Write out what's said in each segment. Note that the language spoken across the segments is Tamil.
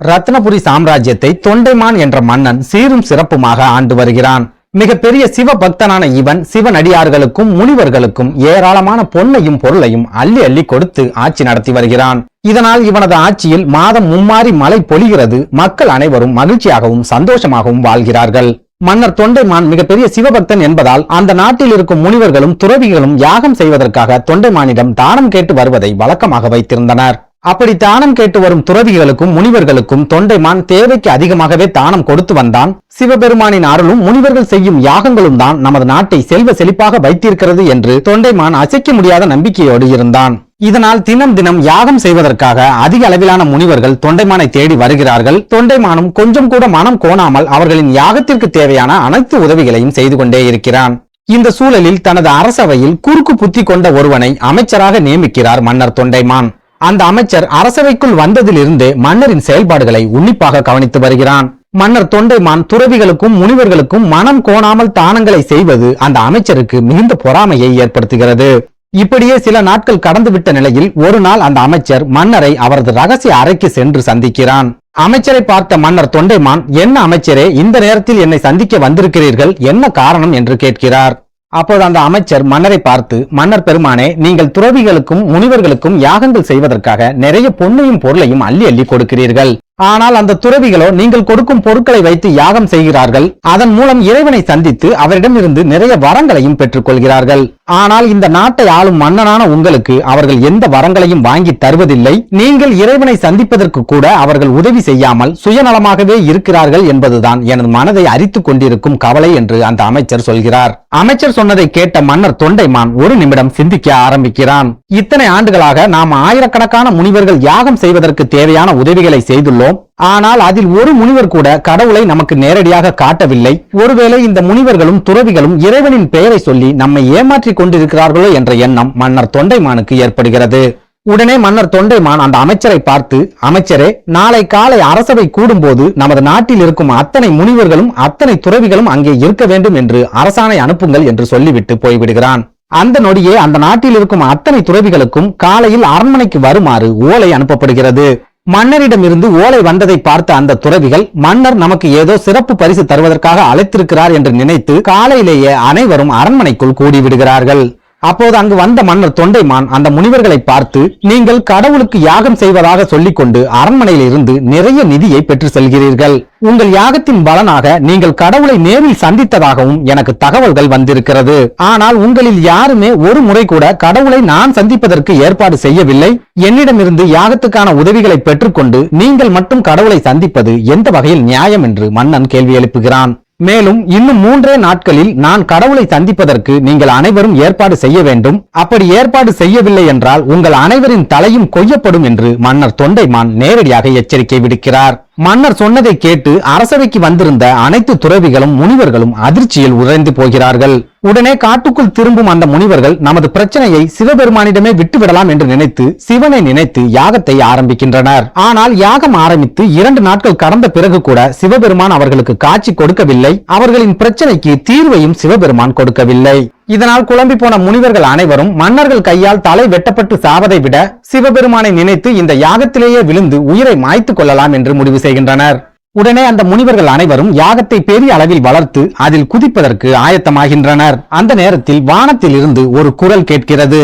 ரத்னபுரி சாம்ராஜ்யத்தை தொண்டைமான் என்ற மன்னன் சீரும் சிறப்புமாக ஆண்டு வருகிறான். மிகப்பெரிய சிவ பக்தனான இவன் சிவனடியார்களுக்கும் முனிவர்களுக்கும் ஏராளமான பொன்னையும் பொருளையும் அள்ளி அள்ளி கொடுத்து ஆட்சி நடத்தி வருகிறான். இதனால் இவனது ஆட்சியில் மாதம் மும்மாறி மழை பொழிகிறது. மக்கள் அனைவரும் மகிழ்ச்சியாகவும் சந்தோஷமாகவும் வாழ்கிறார்கள். மன்னர் தொண்டைமான் மிகப்பெரிய சிவபக்தன் என்பதால் அந்த நாட்டில் இருக்கும் முனிவர்களும் துறவிகளும் யாகம் செய்வதற்காக தொண்டைமானிடம் தானம் கேட்டு வருவதை வழக்கமாக வைத்திருந்தனர். அப்படி தானம் கேட்டு வரும் துறவிகளுக்கும் முனிவர்களுக்கும் தொண்டைமான் தேவைக்கு அதிகமாகவே தானம் கொடுத்து வந்தான். சிவபெருமானின் அருளும் முனிவர்கள் செய்யும் யாகங்களும் தான் நமது நாட்டை செல்வ செழிப்பாக வைத்திருக்கிறது என்று தொண்டைமான் அசைக்க முடியாத நம்பிக்கையோடு இருந்தான். இதனால் தினம் தினம் யாகம் செய்வதற்காக அதிக அளவிலான முனிவர்கள் தொண்டைமானை தேடி வருகிறார்கள். தொண்டைமானும் கொஞ்சம் கூட மனம் கோணாமல் அவர்களின் யாகத்திற்கு தேவையான அனைத்து உதவிகளையும் செய்து கொண்டே இருக்கிறான். இந்த சூழலில் தனது அரசவையில் குறுக்கு புத்தி கொண்ட ஒருவனை அமைச்சராக நியமிக்கிறார் மன்னர் தொண்டைமான். அந்த அமைச்சர் அரசவைக்குள் வந்ததிலிருந்தே மன்னரின் செயல்பாடுகளை உன்னிப்பாக கவனித்து வருகிறான். மன்னர் தொண்டைமான் துறவிகளுக்கும் முனிவர்களுக்கும் மனம் கோணாமல் தானங்களை செய்வது அந்த அமைச்சருக்கு மிகுந்த பொறாமையை ஏற்படுத்துகிறது. இப்படியே சில நாட்கள் கடந்துவிட்ட நிலையில் ஒரு நாள் அந்த அமைச்சர் மன்னரை அவரது ரகசிய அறைக்கு சென்று சந்திக்கிறான். அமைச்சரை பார்த்த மன்னர் தொண்டைமான் என்ன அமைச்சரே இந்த நேரத்தில் என்னை சந்திக்க வந்திருக்கிறீர்கள்? என்ன காரணம்? என்று கேட்கிறார். அப்போது அந்த அமைச்சர் மன்னரை பார்த்து மன்னர் பெருமானே நீங்கள் துறவிகளுக்கும் முனிவர்களுக்கும் யாகங்கள் செய்வதற்காக நிறைய பொன்னையும் பொருளையும் அள்ளி அள்ளி கொடுக்கிறீர்கள். ஆனால் அந்த துறவிகளோ நீங்கள் கொடுக்கும் பொருட்களை வைத்து யாகம் செய்கிறார்கள் அதன் மூலம் இறைவனை சந்தித்து அவரிடமிருந்து நிறைய வரங்களையும் பெற்றுக் கொள்கிறார்கள் ஆனால் இந்த நாட்டை ஆளும் மன்னனான உங்களுக்கு அவர்கள் எந்த வரங்களையும் வாங்கி தருவதில்லை. நீங்கள் இறைவனை சந்திப்பதற்கு கூட அவர்கள் உதவி செய்யாமல் சுயநலமாகவே இருக்கிறார்கள் என்பதுதான் எனது மனதை அரித்துக் கொண்டிருக்கும் கவலை என்று அந்த அமைச்சர் சொல்கிறார். அமைச்சர் சொன்னதை கேட்ட மன்னர் தொண்டைமான் ஒரு நிமிடம் சிந்திக்க ஆரம்பிக்கிறான். இத்தனை ஆண்டுகளாக நாம் ஆயிரக்கணக்கான முனிவர்கள் யாகம் செய்வதற்கு தேவையான உதவிகளை செய்துள்ளோம். ஆனால் அதில் ஒரு முனிவர் கூட கடவுளை நமக்கு நேரடியாக காட்டவில்லை. ஒருவேளை இந்த முனிவர்களும் துறவிகளும் இறைவனின் பெயரை சொல்லி நம்மை ஏமாற்றிக் கொண்டிருக்கிறார்களோ என்ற எண்ணம் மன்னர் தொண்டைமானுக்கு ஏற்படுகிறது. உடனே மன்னர் தொண்டைமான் அந்த அமைச்சரை பார்த்து அமைச்சரே நாளை காலை அரசவை கூடும்போது நமது நாட்டில் இருக்கும் அத்தனை முனிவர்களும் அத்தனை துறவிகளும் அங்கே இருக்க வேண்டும் என்று அரசாணை அனுப்புங்கள் என்று சொல்லிவிட்டு போய்விடுகிறான். அந்த நொடியே அந்த நாட்டில் இருக்கும் அத்தனை துறவிகளுக்கும் காலையில் அரண்மனைக்கு வருமாறு ஓலை அனுப்பப்படுகிறது. மன்னரிடமிருந்து ஓலை வந்ததை பார்த்த அந்த துறவிகள் மன்னர் நமக்கு ஏதோ சிறப்பு பரிசு தருவதற்காக அழைத்திருக்கிறார் என்று நினைத்து காலையிலேயே அனைவரும் அரண்மனைக்குள் கூடிவிடுகிறார்கள். அப்போது அங்கு வந்த மன்னர் தொண்டைமான் அந்த முனிவர்களை பார்த்து நீங்கள் கடவுளுக்கு யாகம் செய்வதாக சொல்லிக்கொண்டு அரண்மனையில் இருந்து நிறைய நிதியை பெற்று செல்கிறீர்கள். உங்கள் யாகத்தின் பலனாக நீங்கள் கடவுளை நேரில் சந்தித்ததாகவும் எனக்கு தகவல்கள் வந்திருக்கிறது. ஆனால் உங்களில் யாருமே ஒரு முறை கூட கடவுளை நான் சந்திப்பதற்கு ஏற்பாடு செய்யவில்லை. என்னிடமிருந்து யாகத்துக்கான உதவிகளை பெற்றுக்கொண்டு நீங்கள் மட்டும் கடவுளை சந்திப்பது எந்த வகையில் நியாயம்? என்று மன்னன் கேள்வி எழுப்புகிறான். மேலும் இன்னும் மூன்றே நாட்களில் நான் கடவுளை சந்திப்பதற்கு நீங்கள் அனைவரும் ஏற்பாடு செய்ய வேண்டும். அப்படி ஏற்பாடு செய்யவில்லை என்றால் உங்கள் அனைவரின் தலையும் கொய்யப்படும் என்று மன்னர் தொண்டைமான் நேரடியாக எச்சரிக்கை விடுக்கிறார். மன்னர் சொன்னதை கேட்டு அரசவைக்கு வந்திருந்த அனைத்து துறவிகளும் முனிவர்களும் அதிர்ச்சியில் உறைந்து போகிறார்கள். உடனே காட்டுக்குள் திரும்பும் அந்த முனிவர்கள் நமது பிரச்சனையை சிவபெருமானிடமே விட்டுவிடலாம் என்று நினைத்து சிவனை நினைத்து யாகத்தை ஆரம்பிக்கின்றனர். ஆனால் யாகம் ஆரம்பித்து இரண்டு நாட்கள் கடந்த பிறகு கூட சிவபெருமான் அவர்களுக்கு காட்சி கொடுக்கவில்லை. அவர்களின் பிரச்சனைக்கு தீர்வையும் சிவபெருமான் கொடுக்கவில்லை. இதனால் குழம்பி போன முனிவர்கள் அனைவரும் மன்னர்கள் கையால் தலை வெட்டப்பட்டு சாவதை விட சிவபெருமானை நினைத்து இந்த யாகத்திலேயே விழுந்து உயிரை மாய்த்துக் கொள்ளலாம் என்று முடிவு செய்கின்றனர். உடனே அந்த முனிவர்கள் அனைவரும் யாகத்தை பெரிய அளவில் வளர்த்து அதில் குதிப்பதற்கு ஆயத்தமாகின்றனர். அந்த நேரத்தில் வானத்தில் இருந்து ஒரு குரல் கேட்கிறது.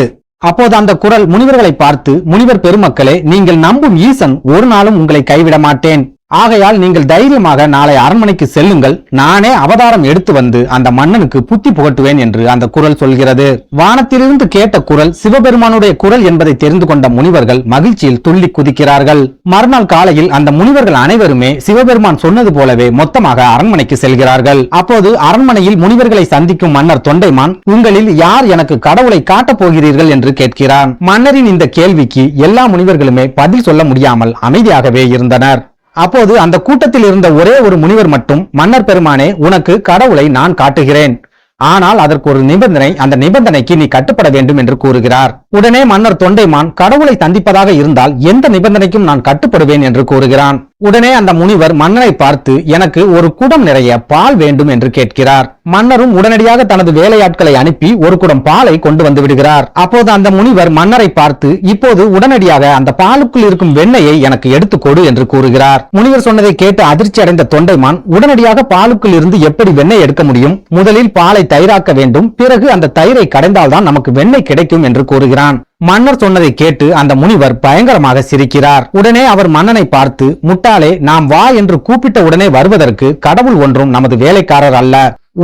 அப்போது அந்த குரல் முனிவர்களை பார்த்து முனிவர் பெருமக்களே நீங்கள் நம்பும் ஈசன் ஒரு நாளும் உங்களை கைவிட மாட்டேன். ஆகையால் நீங்கள் தைரியமாக நாளை அரண்மனைக்கு செல்லுங்கள். நானே அவதாரம் எடுத்து வந்து அந்த மன்னனுக்கு புத்தி புகட்டுவேன் என்று அந்த குரல் சொல்கிறது. வானத்திலிருந்து கேட்ட குரல் சிவபெருமானுடைய குரல் என்பதை தெரிந்து கொண்ட முனிவர்கள் மகிழ்ச்சியில் துள்ளி குதிக்கிறார்கள். மறுநாள் காலையில் அந்த முனிவர்கள் அனைவருமே சிவபெருமான் சொன்னது போலவே மொத்தமாக அரண்மனைக்கு செல்கிறார்கள். அப்போது அரண்மனையில் முனிவர்களை சந்திக்கும் மன்னர் தொண்டைமான் உங்களில் யார் எனக்கு கடவுளை காட்டப் போகிறீர்கள்? என்று கேட்கிறான். மன்னரின் இந்த கேள்விக்கு எல்லா முனிவர்களுமே பதில் சொல்ல முடியாமல் அமைதியாகவே இருந்தனர். அப்போது அந்த கூட்டத்தில் இருந்த ஒரே ஒரு முனிவர் மட்டும் மன்னர் பெருமானே உனக்கு கடவுளை நான் காட்டுகிறேன். ஆனால் அதற்கு ஒரு நிபந்தனை அந்த நிபந்தனைக்கு நீ கட்டுப்பட வேண்டும் என்று கூறுகிறார். உடனே மன்னர் தொண்டைமான் கடவுளை சந்திப்பதாக இருந்தால் எந்த நிபந்தனைக்கும் நான் கட்டுப்படுவேன் என்று கூறுகிறான். உடனே அந்த முனிவர் மன்னனை பார்த்து எனக்கு ஒரு குடம் நிறைய பால் வேண்டும் என்று கேட்கிறார். மன்னரும் உடனடியாக தனது வேலையாட்களை அனுப்பி ஒரு குடம் பாலை கொண்டு வந்து விடுகிறார். அப்போது அந்த முனிவர் மன்னரை பார்த்து இப்போது உடனடியாக அந்த பாலுக்குள் இருக்கும் வெண்ணையை எனக்கு எடுத்து கொடு என்று கூறுகிறார். முனிவர் சொன்னதை கேட்டு அதிர்ச்சி அடைந்த தொண்டைமான் உடனடியாக பாலுக்குள் இருந்து எப்படி வெண்ணெய் எடுக்க முடியும்? முதலில் பாலை தயிராக்க வேண்டும். பிறகு அந்த தயிரை கடைந்தால்தான் நமக்கு வெண்ணெய் கிடைக்கும் என்று கூறுகிறான். மன்னர் சொன்னதை கேட்டு அந்த முனிவர் பயங்கரமாக சிரிக்கிறார். உடனே அவர் மன்னனை பார்த்து முட்டாளே நாம் வா என்று கூப்பிட்ட உடனே வருவதற்கு கடவுள் ஒன்றும் நமது வேலைக்காரர் அல்ல.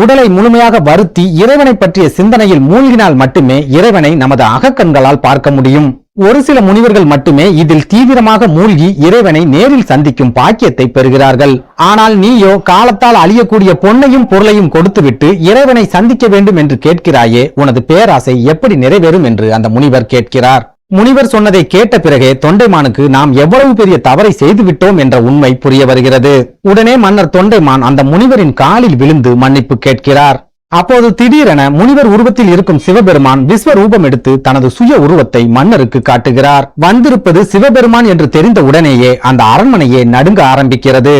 உடலை முழுமையாக வருத்தி இறைவனை பற்றிய சிந்தனையில் மூழ்கினால் மட்டுமே இறைவனை நமது அகக்கண்களால் பார்க்க முடியும். ஒரு சில முனிவர்கள் மட்டுமே இதில் தீவிரமாக மூழ்கி இறைவனை நேரில் சந்திக்கும் பாக்கியத்தை பெறுகிறார்கள். ஆனால் நீயோ காலத்தால் அழியக்கூடிய பொன்னையும் பொருளையும் கொடுத்துவிட்டு இறைவனை சந்திக்க வேண்டும் என்று கேட்கிறாயே உனது பேராசை எப்படி நிறைவேறும் என்று அந்த முனிவர் கேட்கிறார். முனிவர் சொன்னதை கேட்ட பிறகே தொண்டைமானுக்கு நாம் எவ்வளவு பெரிய தவறை செய்துவிட்டோம் என்ற உண்மை புரிய வருகிறது. உடனே மன்னர் தொண்டைமான் அந்த முனிவரின் காலில் விழுந்து மன்னிப்பு கேட்கிறார். அப்போது திடீரென முனிவர் உருவத்தில் இருக்கும் சிவபெருமான் விஸ்வரூபம் எடுத்து தனது சுய உருவத்தை மன்னருக்கு காட்டுகிறார். வந்திருப்பது சிவபெருமான் என்று தெரிந்த உடனேயே அந்த அரண்மனையே நடுங்க ஆரம்பிக்கிறது.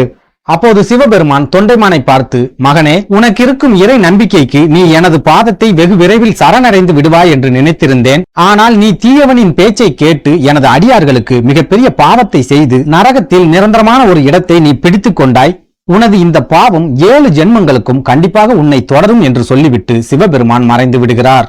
அப்போது சிவபெருமான் தொண்டைமானை பார்த்து மகனே உனக்கு இருக்கும் இறை நம்பிக்கைக்கு நீ எனது பாதத்தை வெகு விரைவில் சரணடைந்து விடுவாய் என்று நினைத்திருந்தேன். ஆனால் நீ தீயவனின் பேச்சை கேட்டு எனது அடியார்களுக்கு மிகப்பெரிய பாவத்தை செய்து நரகத்தில் நிரந்தரமான ஒரு இடத்தை நீ பிடித்துக் கொண்டாய். உனது இந்த பாவம் ஏழு ஜென்மங்களுக்கும் கண்டிப்பாக உன்னை தொடரும் என்று சொல்லிவிட்டு சிவபெருமான் மறைந்து விடுகிறார்.